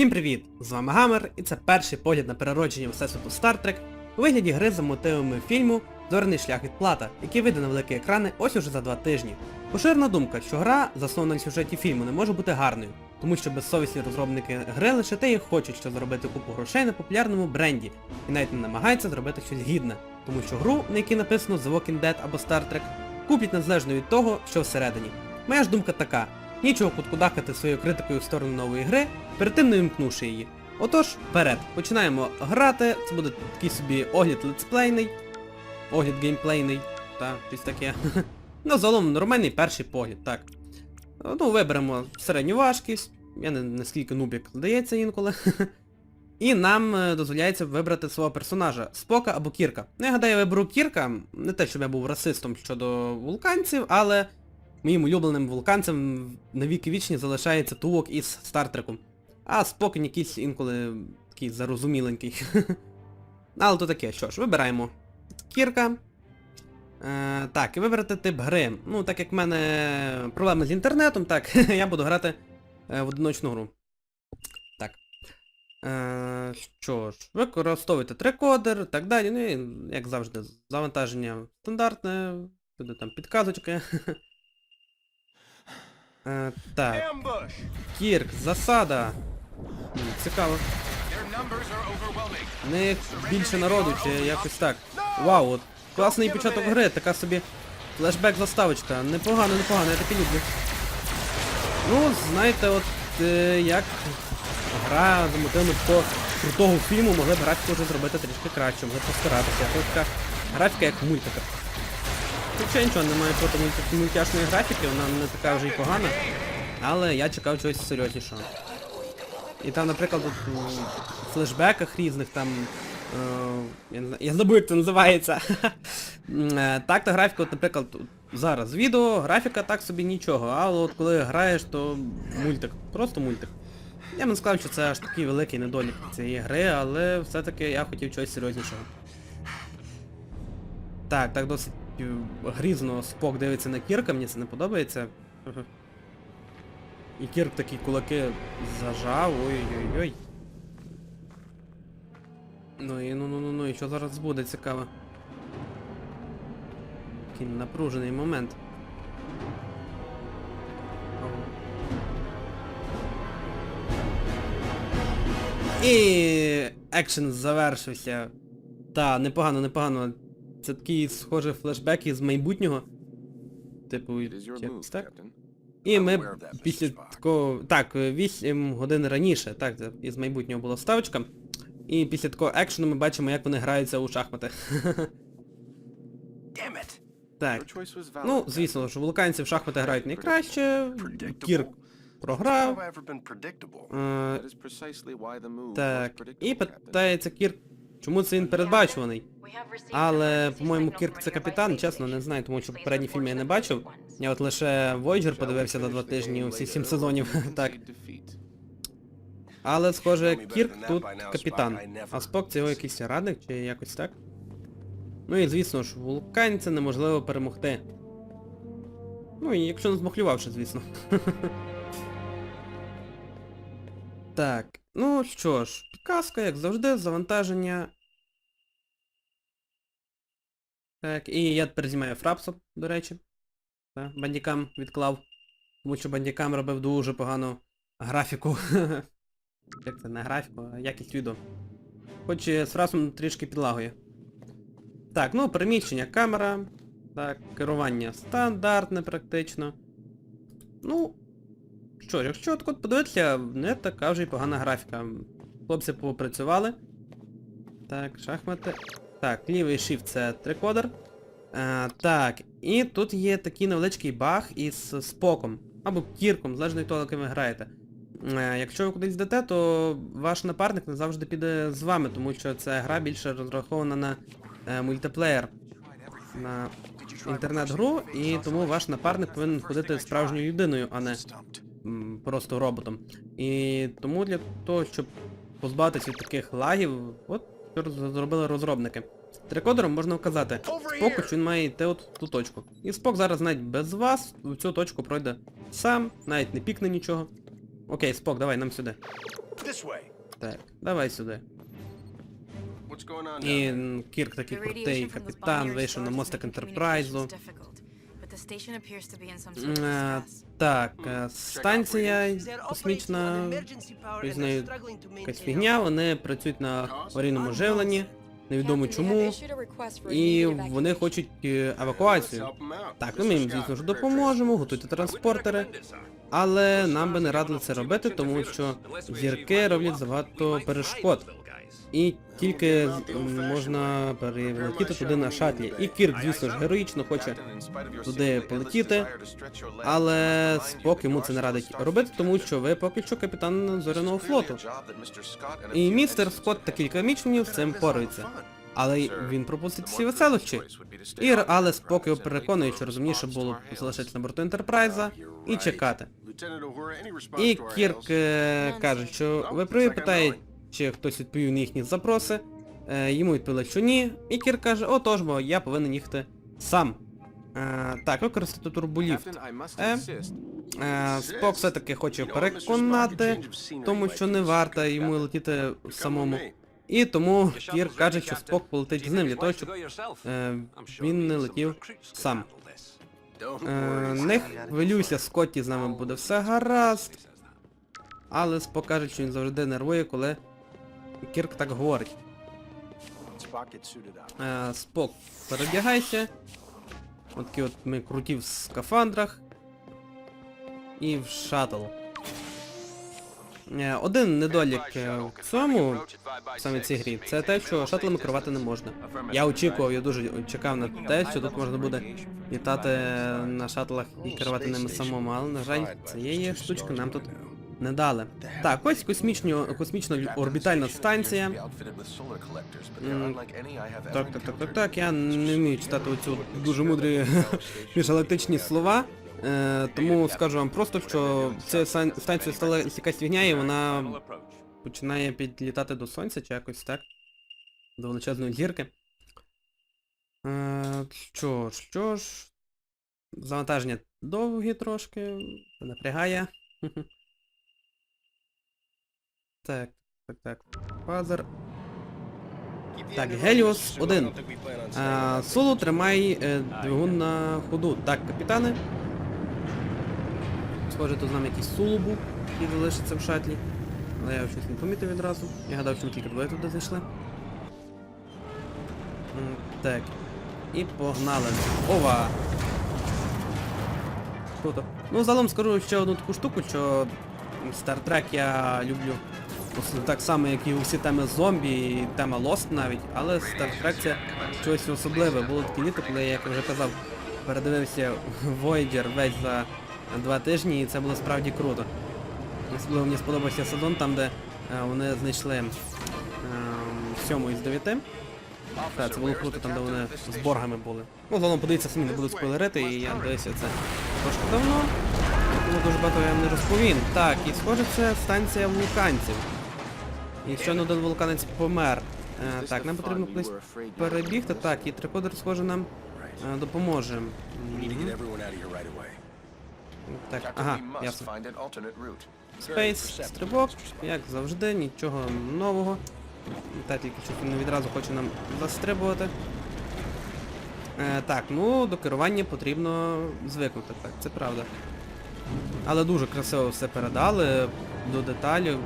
Всім привіт! З вами Гамер, і це перший погляд на переродження Всесвіту Star Trek у вигляді гри за мотивами фільму Зоряний шлях від плата, який вийде на великі екрани ось уже за два тижні. Поширена думка, що гра, заснована на сюжеті фільму, не може бути гарною, тому що безсовісні розробники гри лише те і хочуть, що заробити купу грошей на популярному бренді, і навіть не намагаються зробити щось гідне, тому що гру, на якій написано The Walking Dead або Star Trek, куплять незалежно від того, що всередині. Моя ж думка така. Нічого куткудахати своєю критикою в сторону нової гри, перед тим не вимкнувши її. Отож, вперед, починаємо грати, це буде такий собі огляд летсплейний, огляд геймплейний, та, щось таке. ну, загалом нормальний перший погляд, так. Ну, виберемо середню важкість, я не наскільки нубік здається інколи. І нам е, дозволяється вибрати свого персонажа, Спока або Кірка. Ну, я гадаю, я виберу Кірка, не те, щоб я був расистом щодо вулканців, але моїм улюбленим вулканцем на віки вічні залишається тувок із Стартреку. А Спок якийсь інколи такий зарозуміленький. Але то таке, що ж, вибираємо Кірка. Е, так, і вибрати тип гри. Ну, так як в мене проблеми з інтернетом, так, я буду грати е, в одиночну гру. Так. Е, що ж, використовуйте трикодер, так далі. Ну і, як завжди, завантаження стандартне, туди там підказочки. Е, так, Кірк, засада. Цікаво. В них більше народу, чи якось так. Вау, от класний початок гри, така собі флешбек заставочка. Непогано, непогано, я таки люблю. Ну, знаєте, от е, як гра за мотивами такого крутого фільму могли б графіку вже зробити трішки краще, могли б постаратися. Графіка як в Хоча нічого, немає проти мультяшної графіки, вона не така вже й погана. Але я чекав чогось серйознішого. І там, наприклад, у флешбеках різних там. Е, я, я забув, як це називається. Е, Так та графіка, от, наприклад, зараз відео, графіка так собі нічого, але от коли граєш, то мультик. Просто мультик. Я б не сказав, що це аж такий великий недолік цієї гри, але все-таки я хотів чогось серйознішого. Так, так досить грізно спок дивиться на Кірка, мені це не подобається. І Кірк такі кулаки зажав, ой-ой-ой. Ну і ну ну ну ну і що зараз буде цікаво. Такий напружений момент. І екшен завершився. Та, непогано, непогано. Це такий схожий флешбек із майбутнього. Типу, якось так. І ми після такого... Так, 8 годин раніше, так, це із майбутнього була ставочка. І після такого екшену ми бачимо, як вони граються у шахмати. Так. Ну, звісно, що вулканці в шахмати грають найкраще. Кірк програв. Е, так. І питається Кірк, чому це він передбачуваний. Але, по-моєму, Кірк це капітан, чесно, не знаю, тому що попередні фільми я не бачив. Я от лише Voyager подивився за два тижні усі сім сезонів. так. Але, схоже, Кірк тут капітан, а Спок це його якийсь радник чи якось так. Ну і звісно ж, вулканця неможливо перемогти. Ну і якщо не змахлювавши, звісно. так, ну що ж, підказка, як завжди, завантаження. Так, і я тепер знімаю фрапсу, до речі. Так, бандікам відклав. Тому що бандікам робив дуже погану графіку. Як це не графіку, а якість відео. Хоч з фрасом трішки підлагує. Так, ну переміщення камера. Так, керування стандартне практично. Ну, що ж, якщо так от подивитися, не така вже й погана графіка. Хлопці попрацювали. Так, шахмати. Так, лівий shift це трикодер. Е, так, і тут є такий невеличкий баг із споком. Або кірком, залежно від того, яким ви граєте. Е, Якщо ви кудись йдете, то ваш напарник не завжди піде з вами, тому що ця гра більше розрахована на е, мультиплеєр, на інтернет-гру, і тому ваш напарник повинен ходити справжньою людиною, а не просто роботом. І тому для того, щоб позбавитися від таких лагів, от що зробили розробники. Трикодером можна вказати Споку, що він має йти от ту точку. І Спок зараз навіть без вас в цю точку пройде сам, навіть не пікне нічого. Окей, спок, давай нам сюди. Так, давай сюди. І Кірк такий крутий капітан, вийшов на мостик Ентерпрайзу. The station appears to be in some sort of е, distress. Так, е, станція космічна, on emergency power щось з and нею are struggling to якась фігня, вони працюють на аварійному живленні, невідомо чому, і вони хочуть е, евакуацію. Так, ну ми їм, звісно ж, допоможемо, готуйте транспортери, але нам би не радили це робити, тому що зірки роблять забагато перешкод. І тільки можна перелетіти туди на шатлі. І Кірк, звісно ж, героїчно хоче туди полетіти, але Спок йому це не радить робити, тому що ви поки що капітан зоряного флоту. І містер Скотт та кілька мічманів з цим поруються. Але він пропустить всі веселощі. І Р- але Спок його переконує, що розумніше було б залишитися на борту Ентерпрайза і чекати. І Кірк е, каже, що ви праві чи хтось відповів на їхні запроси. Е, йому відповіли, що ні. І Кірк каже, отож, бо я повинен їхати сам. Е, так, використати турболіфт. Е, Е, Спок все-таки хоче переконати, тому що не варто йому летіти самому. І тому Кірк каже, що Спок полетить з ним для того, щоб е, він не летів сам. Е, не хвилюйся, Скотті з нами буде все гаразд. Але Спок каже, що він завжди нервує, коли Кірк так говорить. Е, Спок, передягайся. От такі от ми круті в скафандрах. І в шаттл. Е, Один недолік е, в цьому, саме цій грі, це те, що шаттлами керувати не можна. Я очікував, я дуже чекав на те, що тут можна буде літати на шаттлах і керувати ними самому, але, на жаль, цієї штучки нам тут не дали. Так, ось космічно, космічна орбітальна станція. Так, так, так, так, так, я не вмію читати оцю дуже мудрі міжгалактичні слова. Е, тому скажу вам просто, що ця станція стала якась фігня і вона починає підлітати до сонця чи якось так. До величезної зірки. Е, що ж, що ж. Завантаження довгі трошки. Напрягає. Так, так, так. Фазер. Так, Геліос 1. А, Соло тримай е, двигун на ходу. Так, капітане. Схоже, тут з нами якийсь Сулу був, який залишиться в шатлі. Але я щось не помітив відразу. Я гадав, що ми тільки двоє туди зайшли. Так. І погнали. Ова! Круто. Ну, загалом скажу ще одну таку штуку, що Star Trek я люблю так само, як і усі теми зомбі, і тема Lost навіть, але Star Trek це щось особливе. Було таке літо, коли я, як я вже казав, передивився Voyager весь за два тижні, і це було справді круто. Особливо мені сподобався сезон, там де е, вони знайшли ем, сьому із дев'яти. Так, це було круто, там де вони з боргами були. Ну, загалом подивіться самі, не буду спойлерити, і я дивився це трошки давно. Тому дуже багато я не розповім. Так, і схоже це станція вулканців. І щойно один вулканець помер. Е, так, нам потрібно кудись перебігти. Так, і трикодер, схоже, нам е, допоможе. Мгм. Так, ага, ясно. Спейс, стрибок, як завжди, нічого нового. Та тільки що він не відразу хоче нам застрибувати. Е, так, ну до керування потрібно звикнути, так, це правда. Але дуже красиво все передали, до деталів.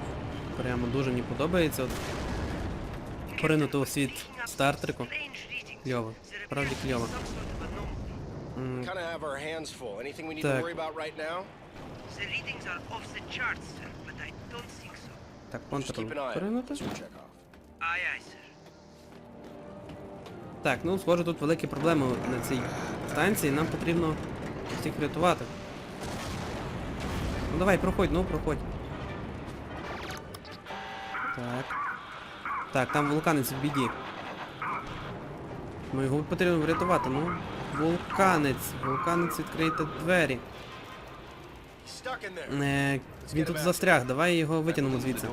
Прямо дуже мені подобається. От, поринути у світ стартрику. Кльово. Справді кльово. Так. Так, контрол sir. Так, ну схоже, тут великі проблеми на цій станції, нам потрібно всіх врятувати. Ну давай, проходь, ну проходь. Так. Так, там вулканець в біді. Ну його потрібно врятувати, ну. Вулканець, вулканець відкрийте двері. Е, він тут застряг, давай його витягнемо звідси.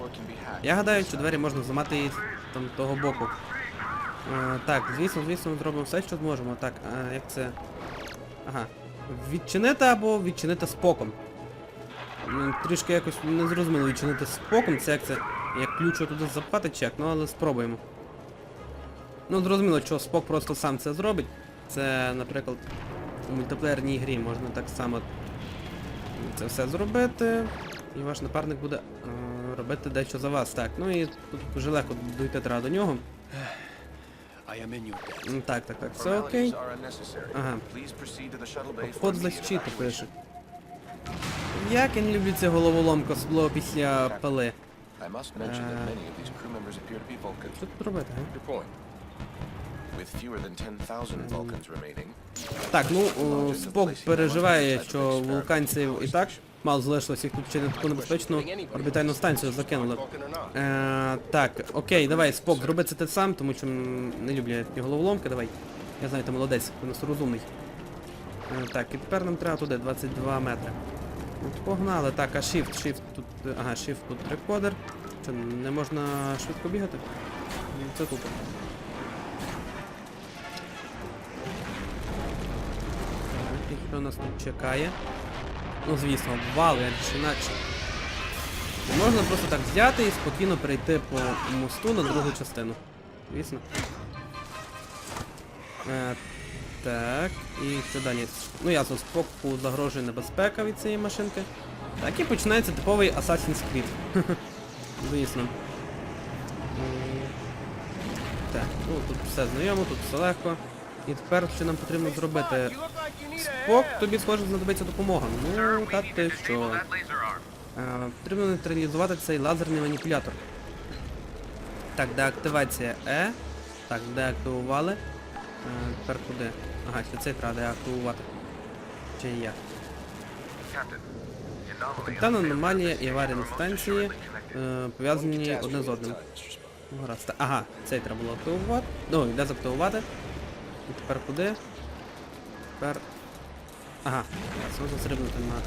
Я гадаю, що двері можна зламати і з там того боку. Е, так, звісно, звісно, ми зробимо все, що зможемо. Так, а як це. Ага. Відчинити або відчинити споком. Трішки якось не зрозуміло відчинити споком, це як це, як ключ туди запхати чек, ну але спробуємо. Ну зрозуміло, що спок просто сам це зробить. Це, наприклад, у мультиплеєрній грі можна так само це все зробити. І ваш напарник буде е, робити дещо за вас. Так, ну і тут вже легко дойти треба до нього. М, Так, так, так, все окей. Ага. Immediate защити пише. Як я не люблю цю головоломку, особливо після пили. I must mention that Uh, many of these crew members appear to be Vulcans. Що тут робити, га? Point. With fewer than 10,000 Vulcans remaining, Так, ну о, Спок переживає, що вулканців і так мало залишилось їх тут ще на таку небезпечну орбітальну станцію закинули. Е, так, окей, давай, Спок, зроби це ти сам, тому що м, не люблю я ті головоломки, давай. Я знаю, ти молодець, ти у нас розумний. Е, так, і тепер нам треба туди, 22 метри. От погнали, так, а shift, shift тут, е, ага, shift тут рекодер. Що, не можна швидко бігати? Це тупо. І що нас тут чекає? Ну звісно, вал, як ж інакше. Можна просто так взяти і спокійно перейти по мосту на другу частину. Звісно. Так, і що далі? Ну ясно, споку загрожує небезпека від цієї машинки. Так і починається типовий Assassin's Creed. Звісно. Так, ну тут все знайомо, тут все легко. І тепер що нам потрібно зробити? Спок, тобі схоже знадобиться допомога. Ну, так ти що. Е, Потрібно нейтралізувати цей лазерний маніпулятор. Так, деактивація Е. Так, деактивували. Тепер куди? Ага, ще цей треба деактивувати. Чи як? Капітан аномалія і аварійні станції е, пов'язані одне з одним. Ну, Гаразд. Ага, цей треба було активувати. Ну, йде заактивувати. І тепер куди? Тепер. Ага, ясно, застрибнути на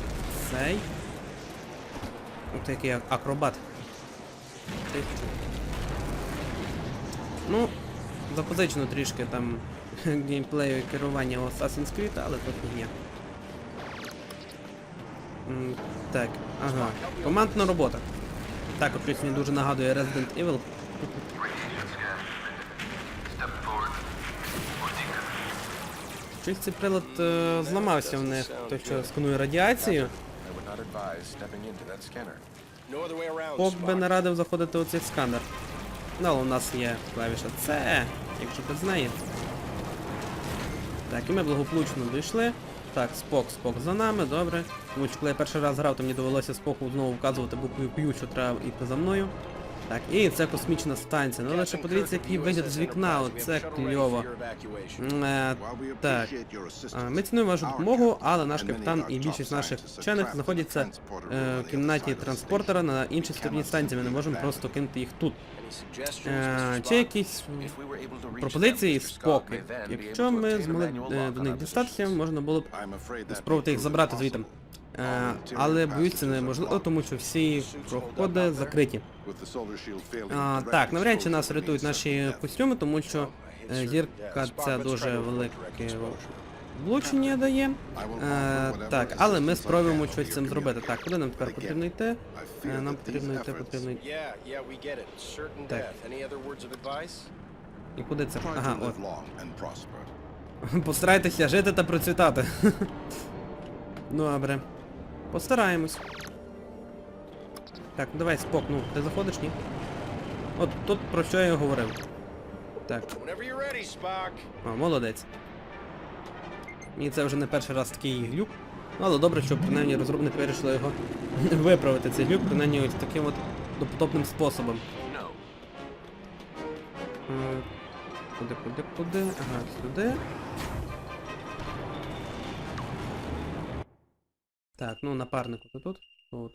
цей. Ух ти, який акробат. Що? Ну, запозичено трішки там геймплею і керування Assassin's Creed, але ні. М, Так, ага. Командна робота. Так, от щось мені дуже нагадує Resident Evil. Щось цей прилад е, зламався в них, той що сканує радіацію. Пок би не радив заходити у цей сканер. Ну, але у нас є клавіша C, якщо без неї. Так, і ми благополучно дійшли. Так, спок, спок за нами, добре. Тому що коли я перший раз грав, то мені довелося споку знову вказувати буквою Q, що треба йти за мною. Так, і це космічна станція. Ну лише подивіться, який вигляд з вікна, оце кльово. Е, Так, ми цінуємо вашу допомогу, але наш капітан і більшість наших вчених знаходяться е, в кімнаті транспортера на іншій стороні станції. Ми не можемо просто кинути їх тут. Е, Чи якісь пропозиції споки? Якщо ми змогли е, до них дістатися, можна було б спробувати їх забрати звідти. Е, але боюсь, неможливо, тому що всі проходи закриті. Так, навряд чи нас рятують наші костюми, тому що е, зірка це дуже велике влучення дає. Е, так, але ми спробуємо щось цим зробити. Так, куди нам тепер потрібно йти? Нам потрібно йти, потрібно йти. І куди це? Ага, от. Постарайтеся жити та процвітати. Добре. Постараємось. Так, ну давай, спок, ну, ти заходиш, ні? От тут про що я говорив. Так, Spock. молодець. Мені це вже не перший раз такий глюк. Ну, але добре, що принаймні розробники вирішили його виправити цей глюк, принаймні ось таким от допотопним способом. Е, Куди, куди, куди? Ага, сюди. Так, ну напарнику то тут. Тут.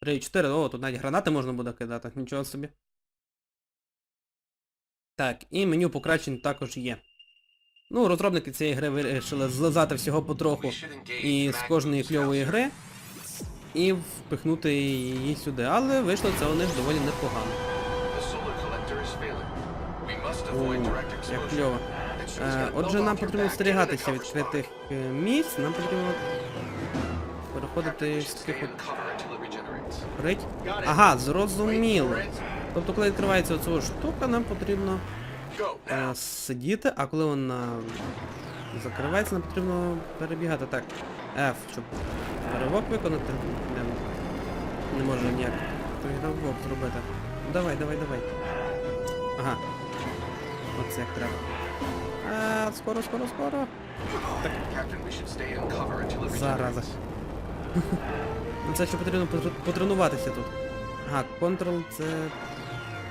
3 4. О, тут навіть гранати можна буде кидати, нічого собі. Так, і меню покращень також є. Ну, розробники цієї гри вирішили злизати всього потроху і з кожної кльової гри і впихнути її сюди. Але вийшло це у них доволі непогано. О, як кльово. Е, отже, нам потрібно остерігатися відкритих е, місць, нам потрібно переходити з таких от Рить? Ага, зрозуміло. Тобто, коли відкривається оця штука, нам потрібно е, сидіти, а коли вона закривається, нам потрібно перебігати. Так, F, щоб перевок виконати. Не, не можу ніяк перевок зробити. Давай, давай, давай. Ага. Оце як треба. А, скоро, скоро, скоро. Until it Зараза. Ну це ще потрібно потренуватися тут. Ага, контрол це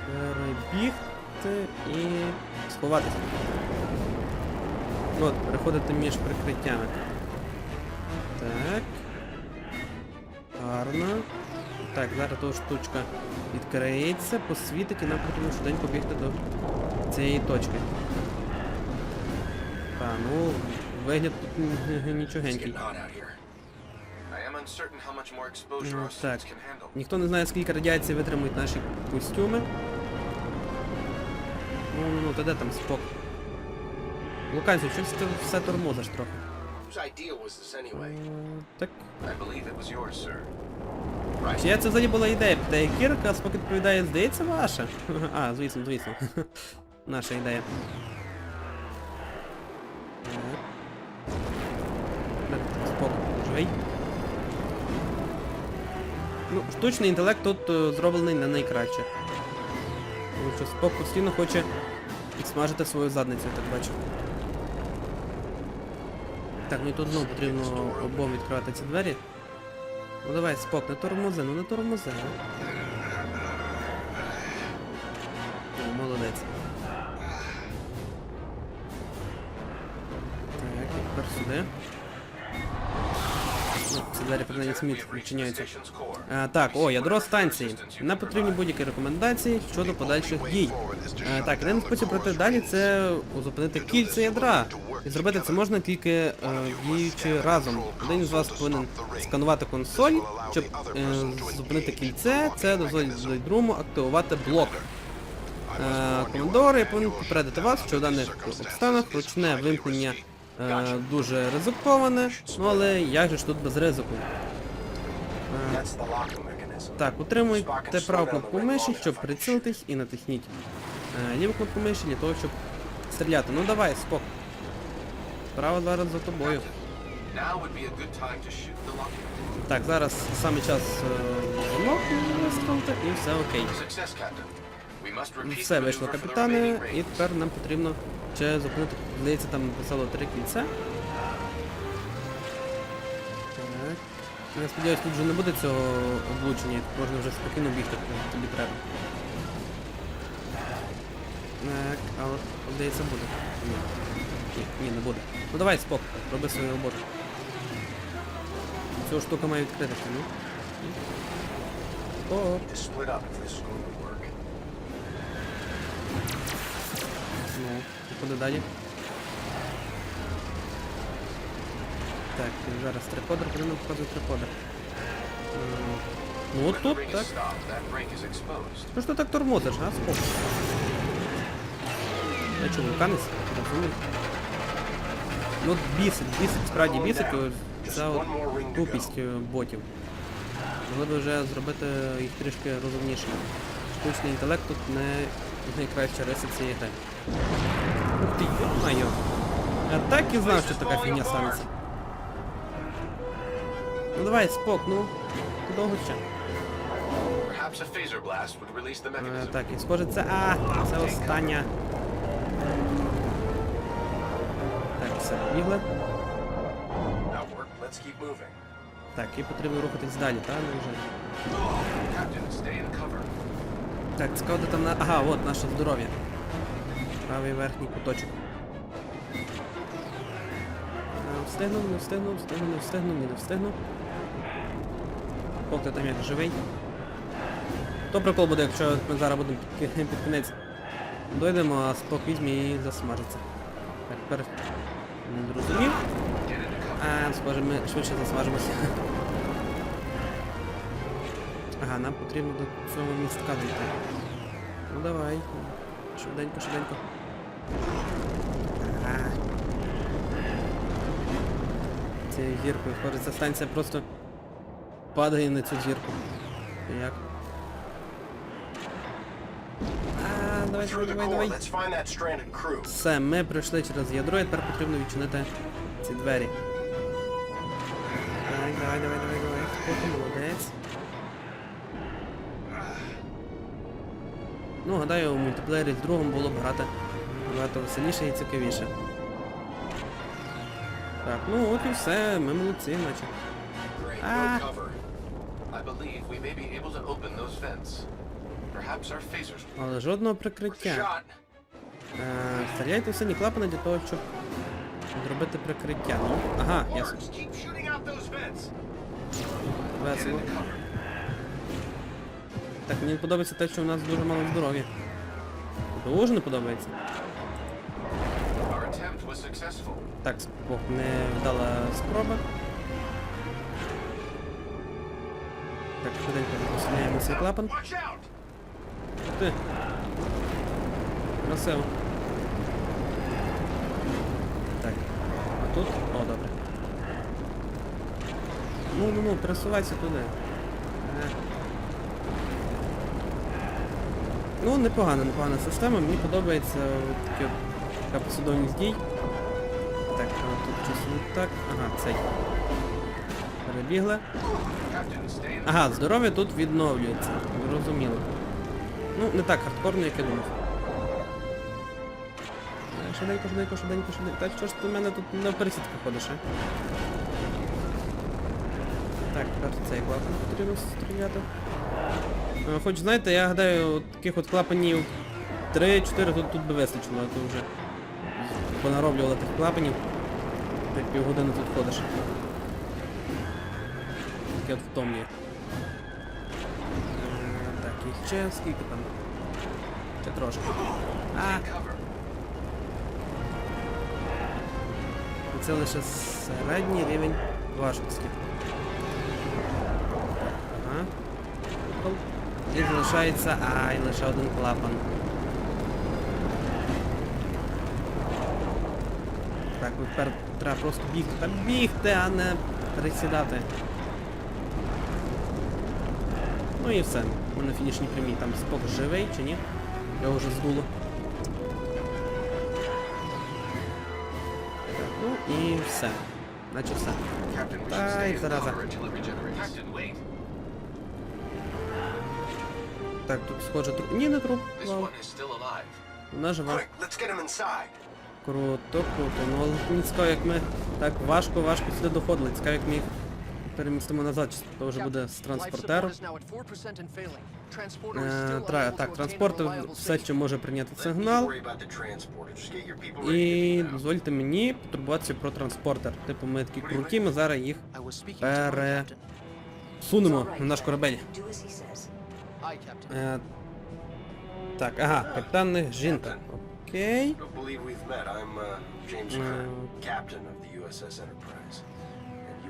перебігти і сховатися. От, переходити між прикриттями. Так. Гарно. Так, зараз та штучка відкриється, посвітить і нам потрібно швиденько бігти до цієї точки. Та, ну, вигляд тут нічогенький. Ну, так. Ніхто не знає, скільки радіації витримують наші костюми. Ну, ну, ну, та де там спок? Луканців, щось ти все тормозиш трохи. Е, Так. Чия це взагалі була ідея? Питає Кірка, спок відповідає, здається, ваша. А, звісно, звісно. Наша ідея. Так. Де Спок, живий. Ну, штучний інтелект тут е, зроблений не найкраще. Тому що Спок постійно хоче підсмажити свою задницю, так бачу. Так, ну і тут знову потрібно обом відкривати ці двері. Ну давай, Спок, не тормози, ну не тормози, а. О, молодець. Так, тепер сюди. Принаймні сміт відчиняються. А, так, о, ядро станції. Нам потрібні будь-які рекомендації щодо подальших дій. А, так, один спосіб пройти далі це зупинити кільце ядра. І зробити це можна тільки е, діючи разом. Один з вас повинен сканувати консоль, щоб е, зупинити кільце, це дозволить другому активувати блок. Е, командори повинен попередити вас, що в даних обставинах ручне вимкнення е, дуже ризиковане, ну але як же ж тут без ризику? Е, так, утримуйте праву кнопку миші, щоб прицілитись і натисніть е, ліву кнопку миші для того, щоб стріляти. Ну давай, спок. Право зараз за тобою. Так, зараз саме час е, замок вистрілити і все окей. Все вийшло капітани, і тепер нам потрібно ще зупинити, здається, там писало три кільця. Так. Я сподіваюся, тут вже не буде цього облучення, тут можна вже спокійно бігти, коли тобі треба. Так, але здається буде. Ні. Ні, ні, не буде. Ну давай, спок, роби свою роботу. Ця штука має відкритися, ну. О, Ну, куди далі? Так, і зараз трикодер, нам показує трикодер? Ну от тут, так. break. Що так тормозиш, а? Спок. Я чого, вулканець? Розумію. Ну бісить, бісить, справді бісить, от тупість е, ботів. Могли б вже зробити їх трішки розумнішими. Штучний інтелект тут не найкраща риса цієї гри. Ух ти, йо-моє. Я так і знав, що така фігня станеться. Ну давай, спок, ну. Довго ще. Е, так, і схоже це. А, це остання. Так, все, moving. Так, і потрібно рухатись далі, так? Ну, вже. Captain, stay in cover. Так, цікаво, де там на. Ага, от наше здоров'я. Правий верхній куточок. А, Встигнув, не встигнув, встигнув, не встигнув, не встигнув. Поки там як живий. То прикол буде, якщо ми зараз будемо під, під кінець дойдемо, а спок візьме і засмажиться. Так, тепер не зрозумів. А, схоже, ми швидше засмажимося. Ага, нам потрібно до цього містка дійти. Ну давай. Швиденько, швиденько. Ага. Цією гіркою, схоже, ця станція просто падає на цю зірку. Як? А, давай, давай, давай, давай. Все, ми пройшли через ядро, і тепер потрібно відчинити ці двері. Давай, давай, давай, давай, давай. Молодець. Ну, гадаю, у мультиплеєрі з другом було б грати набагато веселіше і цікавіше. Так, ну от і все, ми молодці, наче. Will Але жодного прикриття. Е, Стріляйте в сині клапани для того, щоб зробити прикриття. Ну, ага, ясно. Весело. Так, мені подобається те, що в нас дуже мало здоров'я. Дуже не подобається. Так, спок, не вдала спроба. Так, швиденько посуняємо свій клапан. Ти. Красиво. Так. А тут? О, добре. Ну, ну, ну, пересувайся туди. Е. Ну, непогана, непогана система, мені подобається такі от, така послідовність дій. Так, а тут щось не так. Ага, цей. Перебігли. Ага, здоров'я тут відновлюється. Зрозуміло. Ну, не так хардкорно, як я думав. Е, Швиденько, швиденько, швиденько, швиденько. Та що ж ти в мене тут на пересідку ходиш, а? Так, тепер цей клапан потрібно стріляти. Е, Хоч знаєте, я гадаю, таких от клапанів 3-4 тут, тут би вистачило, а то вже понароблювали тих клапанів. Ти півгодини тут ходиш. Таке от втомлює. Е, Так, і ще скільки там? Ще трошки. А! Це лише середній рівень важкості. І залишається... Ай, лише один клапан. Так, тепер треба просто бігти. Та бігти, а не пересідати. Ну і все. Ми на фінішній прямій. Там спок живий чи ні? Його вже здуло. Ну і все. Наче все. Ай, stay зараза. Так, тут схоже труп. Ні, не труп. Вау. Вона жива. Круто, круто. Ну але мені цікаво, як ми так важко, важко сюди доходили. Цікаво, як ми їх перемістимо назад, чи то вже буде з транспортером. Е, тра- так, транспортер все ще може прийняти сигнал. І дозвольте мені потурбуватися про транспортер. Типу ми такі круті, ми зараз їх пересунемо на наш корабель. Е, так, ага, капітан жінка. Окей. Uh,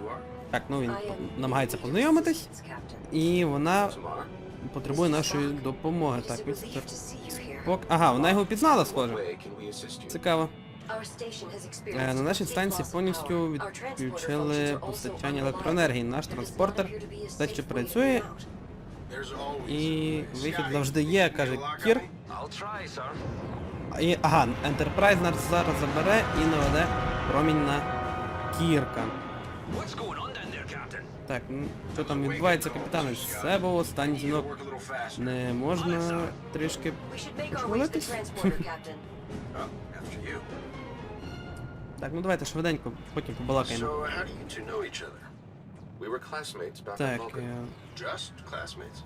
are? Так, ну він намагається познайомитись. І вона потребує нашої допомоги. Так, містер Спок. Ага, вона його пізнала, схоже. Цікаво. Е, На нашій станції повністю відключили постачання електроенергії. Наш транспортер все ще працює. І вихід завжди є, каже Кір. І, ага, Enterprise нас зараз забере і наведе промінь на Кірка. Так, ну, що там відбувається, капітане? Це був останній дзвінок. Не можна трішки you. Так, ну давайте швиденько, потім побалакаємо. We were classmates back Так, Vulcan. е, Just classmates?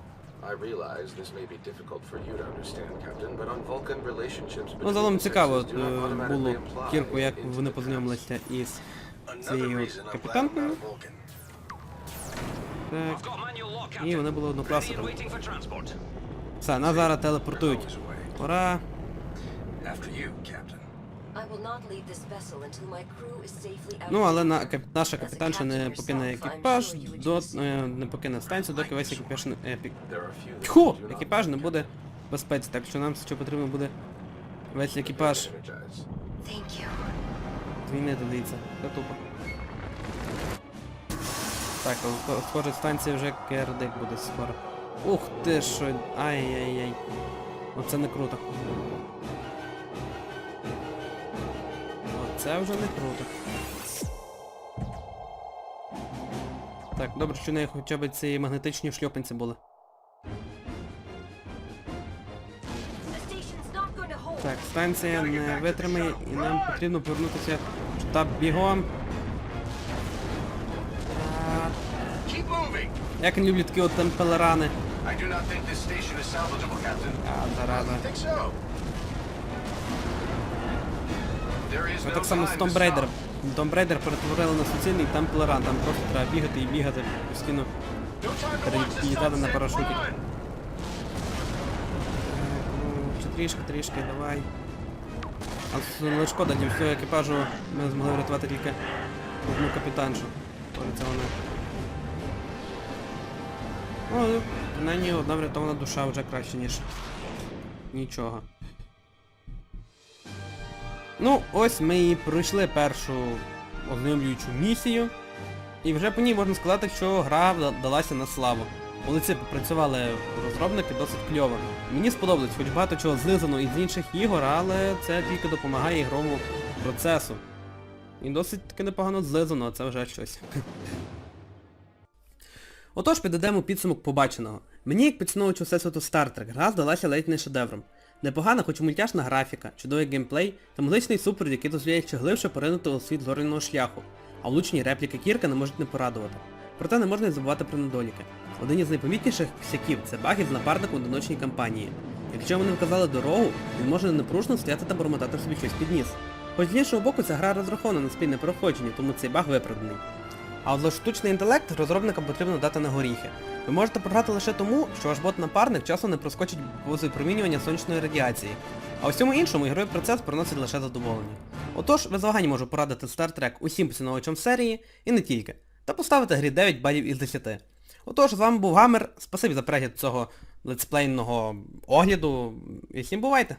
I realize this may be difficult for you to understand, Captain, but on Vulcan relationships ну between загалом the цікаво do not е, було Кірку, як вони познайомилися із цією reason от I'm glad I'm капітанкою. Vulcan. Так, і вони були однокласниками. Все, нас зараз телепортують. Пора. After you, Captain. Ну, але на, кап, наша капітанша не покине екіпаж, до, е, не покине станцію, доки весь екіпаж не that Тьху! Екіпаж не буде в безпеці, так що нам що потрібно буде весь екіпаж звільнити, дивіться. Це тупо. Так, схоже, станція вже кердик буде скоро. Ух ти що. Ай-яй-яй. Оце не круто. Оце вже не круто. Так, добре, що в неї хоча б ці магнетичні шльопанці були. Так, станція не витримає і нам потрібно повернутися в штаб бігом. А! Як не люблю такі от темпелерани. I do Ми так само з Tomb to Raider. Tomb Raider перетворили на суцільний темплеран, там просто треба бігати і бігати постійно. Перелітати на парашуті. Трішки, трішки, давай. А с- ну, шкода, для всього екіпажу ми змогли врятувати тільки одну капітаншу. Це вона. Ну, принаймні одна врятована душа вже краще, ніж нічого. Ну, ось ми і пройшли першу ознайомлюючу місію. І вже по ній можна сказати, що гра далася на славу. Молодці попрацювали розробники досить кльово. Мені сподобалось, хоч багато чого злизано із інших ігор, але це тільки допомагає ігровому процесу. І досить таки непогано злизано, а це вже щось. Отож, підведемо підсумок побаченого. Мені, як поціновувачу всесвіту Star Trek, гра здалася ледь не шедевром. Непогана, хоч мультяшна графіка, чудовий геймплей та музичний супровід, який дозволяє ще глибше поринути у світ зоряного шляху, а влучні репліки Кірка не можуть не порадувати. Проте не можна й забувати про недоліки. Один із найпомітніших всяків це баги з напарником одиночній кампанії. Якщо вони вказали дорогу, він може непорушно стояти та бормотати собі щось під ніс. Хоч з іншого боку, ця гра розрахована на спільне проходження, тому цей баг виправданий. А от за штучний інтелект розробникам потрібно дати на горіхи. Ви можете програти лише тому, що ваш бот-напарник часом не проскочить повз випромінювання сонячної радіації. А у всьому іншому ігровий процес приносить лише задоволення. Отож, без вагань можу порадити Star Trek усім поціновувачам серії, і не тільки, та поставити грі 9 балів із 10. Отож, з вами був Гамер, спасибі за перегляд цього летсплейного огляду, і всім бувайте!